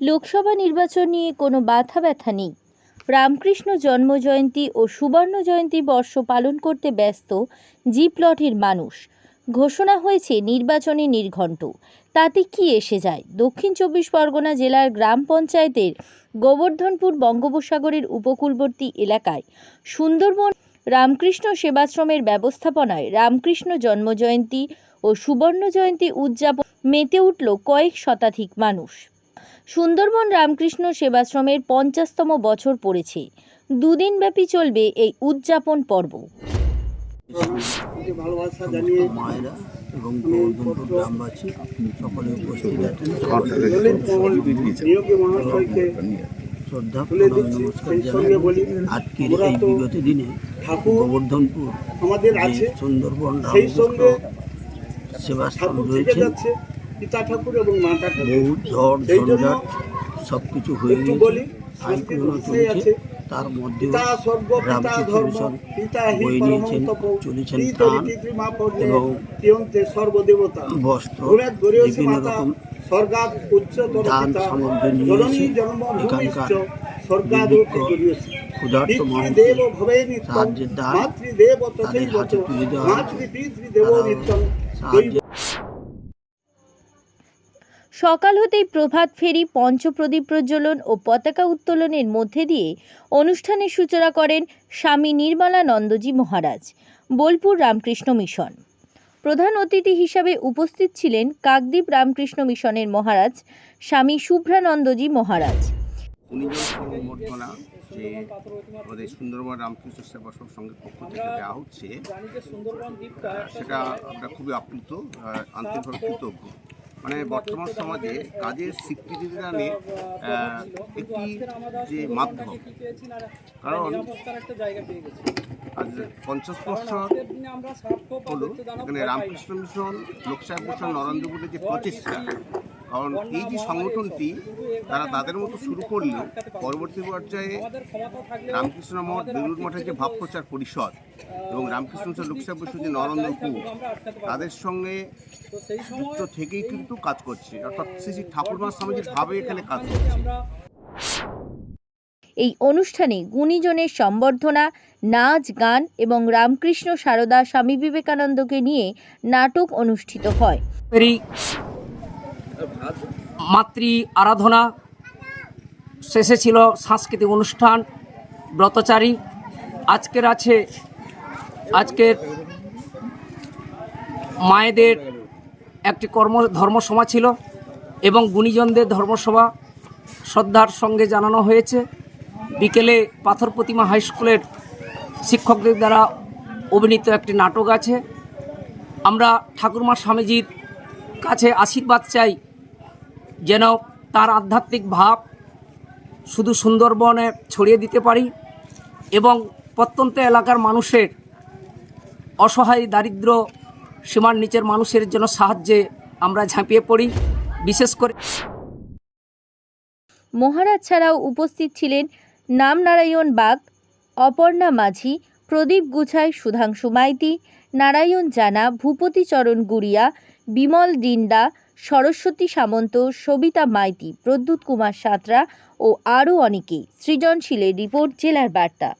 লোকসভা নির্বাচন নিয়ে কোনো বাধা ব্যথা নেই। রামকৃষ্ণ জন্মজয়ন্তী ও সুবর্ণ জয়ন্তী বর্ষ পালন করতে ব্যস্ত জি প্লটের মানুষ। ঘোষণা হয়েছে নির্বাচনে নির্ঘণ্ট। তাতে কি এসে যায়? দক্ষিণ চব্বিশ পরগনা জেলার গ্রাম পঞ্চায়েতের গোবর্ধনপুর বঙ্গোপসাগরের উপকূলবর্তী এলাকায় সুন্দরবন রামকৃষ্ণ সেবাশ্রমের ব্যবস্থাপনায় রামকৃষ্ণ জন্মজয়ন্তী ও সুবর্ণ জয়ন্তী উদযাপন মেতে উঠল কয়েক শতাধিক মানুষ। সুন্দরবন রামকৃষ্ণ সেবাশ্রমের পঞ্চাশতম বছর পড়েছে। দুদিনব্যাপী চলবে এই উদযাপন পর্ব। ভালোবাসা জানিয়ে এবং গোবর্ধনপুর গ্রামবাসী সকলে উপস্থিত আছেন। ললিত মোহন নিয়োগী মহাশয়কে শ্রদ্ধা তুলে প্রণাম দিচ্ছি। নমস্কার জানাই। আজকের এই বিগত দিনে গোবর্ধনপুর আমাদের সুন্দরবন রামকৃষ্ণ সঙ্গে সেবাশ্রম রয়েছে। পিতা ঠাকুর এবং মাতা ঠাকুর। ঝড় ঝঞ্ঝাট সব কিছু হয়ে একটু বলি আছে। তার নিয়েছেন চলেছেন এবং সর্বদেবতা। বস্ত্র বিভিন্ন রকম দান সামগ্রী এখানকার ক্ষুধার্ত সাহায্যের দান তাদের হাতে তুলে দেওয়া সাহায্য সকাল হতেই প্রভাত ফেরি পঞ্চপ্রদীপ প্রজ্বলন ও পতাকা উত্তোলনের মধ্যে দিয়ে অনুষ্ঠানের সূচনা করেন স্বামী নির্মলানন্দজি মহারাজ বোলপুর রামকৃষ্ণ মিশন। প্রধান অতিথি হিসাবে উপস্থিত ছিলেন কাকদ্বীপ রামকৃষ্ণ মিশনের মহারাজ স্বামী শুভ্রানন্দজি মহারাজ। সংবর্ধনা যে আমাদের সুন্দরবন রামকৃষ্ণ সেবা সব সঙ্গের পক্ষ থেকে দেওয়া হচ্ছে সেটা আমরা খুবই আপ্লুত আন্তরিকভাবে কৃতজ্ঞ। মানে বর্তমান সমাজে কাজের স্বীকৃতি দানে একটি যে মাধ্যম। কারণ আজ পঞ্চাশ বছর হলো, এখানে রামকৃষ্ণ মিশন লোকসাহেব মিশন নরেন্দ্রপুরের যে প্রচেষ্টা কারণ এই যে সংগঠনটি তারা তাদের মতো শুরু করলেও পরবর্তী পর্যায়ে রামকৃষ্ণ মঠ বেলুর মঠের যে ভাব প্রচার পরিষদ এবং রামকৃষ্ণ মিশন লোকসাহেব মিশন যে নরেন্দ্রপুর তাদের সঙ্গে যুক্ত থেকেই কিন্তু কাজ করছে। অর্থাৎ শ্রী শ্রী ঠাকুরমা স্বামীজির ভাবে এখানে কাজ করছে। এই অনুষ্ঠানে গুণীজনের সম্বর্ধনা নাচ গান এবং রামকৃষ্ণ সারদা স্বামী বিবেকানন্দকে নিয়ে নাটক অনুষ্ঠিত হয়। মাতৃ আরাধনা শেষে ছিল সাংস্কৃতিক অনুষ্ঠান, ব্রতচারী। আজকের আছে, আজকের মায়েদের একটি কর্ম, ধর্মসভা ছিল এবং গুণীজনদের ধর্মসভা শ্রদ্ধার সঙ্গে জানানো হয়েছে। বিকেলে পাথর প্রতিমা হাই স্কুলের শিক্ষকদের দ্বারা অভিনীত একটি নাটক আছে। আমরা ঠাকুরমা স্বামীজির কাছে আশীর্বাদ চাই। যেন তার আধ্যাত্মিক ভাব শুধু সুন্দরবনে ছড়িয়ে দিতে পারি এবং প্রত্যন্ত এলাকার মানুষের অসহায়, দারিদ্র সীমার নিচের মানুষের জন্য সাহায্যে আমরা ঝাঁপিয়ে পড়ি, বিশেষ করে মহারাজ ছাড়াও উপস্থিত ছিলেন নামনারায়ণ বাগ, অপর্ণা মাঝি, প্রদীপ গুছাই, সুধাংশু মাইতি, নারায়ণ জানা ভূপতিচরণ গুড়িয়া বিমল ডিন্ডা সরস্বতী সামন্ত, সবিতা মাইতি, প্রদ্যুৎ কুমার সাঁতরা ও আরও অনেকেই। সৃজনশীলের রিপোর্ট, জেলার বার্তা।